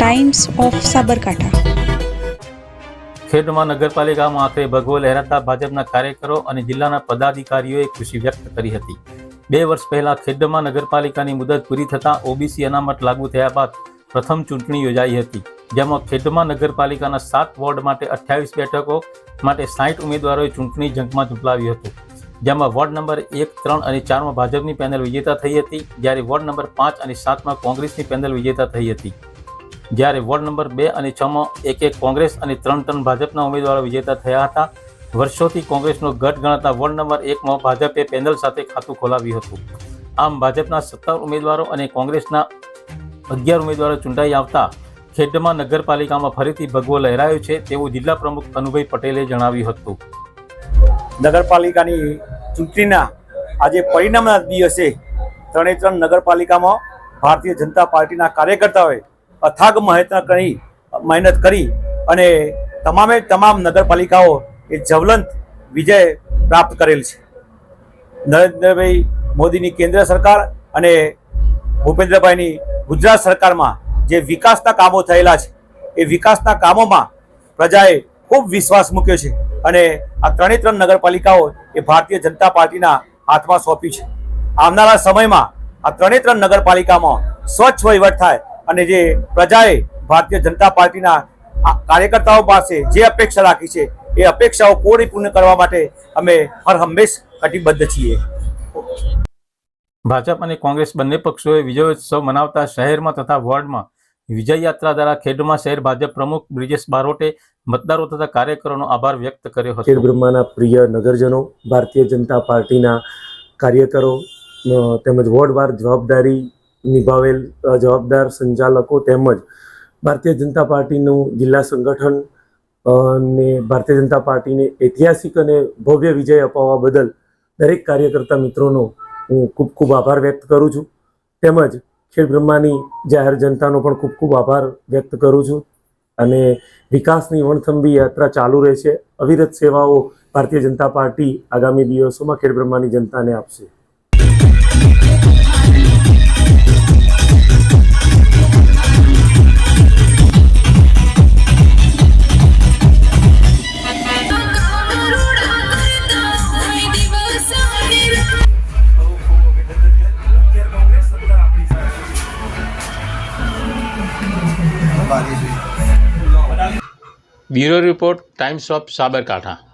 Times of Sabarkantha ખેડમાં નગરપાલિકામાં આખરે ભગવો લહેરાતા ભાજપના કાર્યકરો અને જિલ્લાના પદાધિકારીઓએ ખુશી વ્યક્ત કરી હતી. બે વર્ષ પહેલા ખેડમાં નગરપાલિકાની મુદત પૂરી થતાં ઓબીસી અનામત લાગુ થયા બાદ પ્રથમ ચૂંટણી યોજાઈ હતી, જેમાં ખેડમાં નગરપાલિકાના સાત વોર્ડ માટે અઠ્યાવીસ બેઠકો માટે સાઠ ઉમેદવારોએ ચૂંટણી જંગમાં ઝૂંપલાવ્યું હતું. જેમાં વોર્ડ નંબર એક, ત્રણ અને ચારમાં ભાજપની પેનલ વિજેતા થઈ હતી, જ્યારે વોર્ડ નંબર પાંચ અને સાતમાં કોંગ્રેસની પેનલ વિજેતા થઈ હતી. જ્યારે વોર્ડ નંબર બે અને છમાં એક એક કોંગ્રેસ અને ત્રણ ત્રણ ભાજપના ઉમેદવારો વિજેતા થયા હતા. વર્ષોથી કોંગ્રેસનો ગઢ ગણાતા વોર્ડ નંબર એકમાં ભાજપે પેનલ સાથે ખાતું ખોલાવ્યું હતું. આમ ભાજપના સત્તર ઉમેદવારો અને કોંગ્રેસના અગિયાર ઉમેદવારો ચૂંટાઈ આવતા ખેડમાં નગરપાલિકામાં ફરીથી ભગવો લહેરાયો છે તેવું જિલ્લા પ્રમુખ અનુભાઈ પટેલે જણાવ્યું હતું. નગરપાલિકાની ચૂંટણીના આજે પરિણામના દિવસે ત્રણે ત્રણ નગરપાલિકામાં ભારતીય જનતા પાર્ટીના કાર્યકર્તાઓએ અથાગ મહેનત કરી મહેનત કરી અને તમામે તમામ નગરપાલિકાઓ એ જવલંત વિજય પ્રાપ્ત કરેલ છે. નરેન્દ્રભાઈ મોદીની કેન્દ્ર સરકાર અને ભૂપેન્દ્રભાઈની ગુજરાત સરકારમાં જે વિકાસના કામો થયેલા છે, એ વિકાસના કામોમાં પ્રજાએ ખૂબ વિશ્વાસ મૂક્યો છે અને આ ત્રણે ત્રણ નગરપાલિકાઓ એ ભારતીય જનતા પાર્ટીના હાથમાં સોંપી છે. આવનારા સમયમાં આ ત્રણે ત્રણ નગરપાલિકામાં સ્વચ્છ વહીવટ થાય અને જે પ્રજાએ ભારતીય જનતા પાર્ટીના આ કાર્યકર્તાઓ પાસે જે અપેક્ષા રાખી છે એ અપેક્ષાઓ પૂર્ણ કરવા માટે અમે હર હંમેશ કટિબદ્ધ છીએ. ભાજપ અને કોંગ્રેસ બંને પક્ષોએ વિજયોત્સવ મનાવતા શહેરમાં તથા વોર્ડમાં વિજય યાત્રા દ્વારા ખેડમાં શહેર ભાજપ પ્રમુખ બ્રિજેશ બારોટે મતદારો તથા કાર્યકરોનો આભાર વ્યક્ત કર્યો ખેડ બ્રહ્માના પ્રિય નગરજનો ભારતીય જનતા પાર્ટીના કાર્યકરો તેમજ તેમજ વોર્ડવાર જવાબદારી નિભાવેલ જવાબદાર સંચાલકો તેમજ ભારતીય જનતા પાર્ટીનું જિલ્લા સંગઠન ને ભારતીય જનતા પાર્ટીને ઐતિહાસિક અને ભવ્ય વિજય અપાવવા બદલ દરેક કાર્યકર્તા મિત્રોનો હું ખૂબ ખૂબ આભાર વ્યક્ત કરું છું. તેમજ ખેડ બ્રહ્માની જાહેર જનતાનો પણ ખૂબ ખૂબ આભાર વ્યક્ત કરું છું. અને વિકાસની વણથંભી યાત્રા ચાલુ રહેશે. અવિરત સેવાઓ ભારતીય જનતા પાર્ટી આગામી દિવસોમાં ખેડબ્રહ્માની જનતાને આપશે. Bureau report Times of Sabarkantha.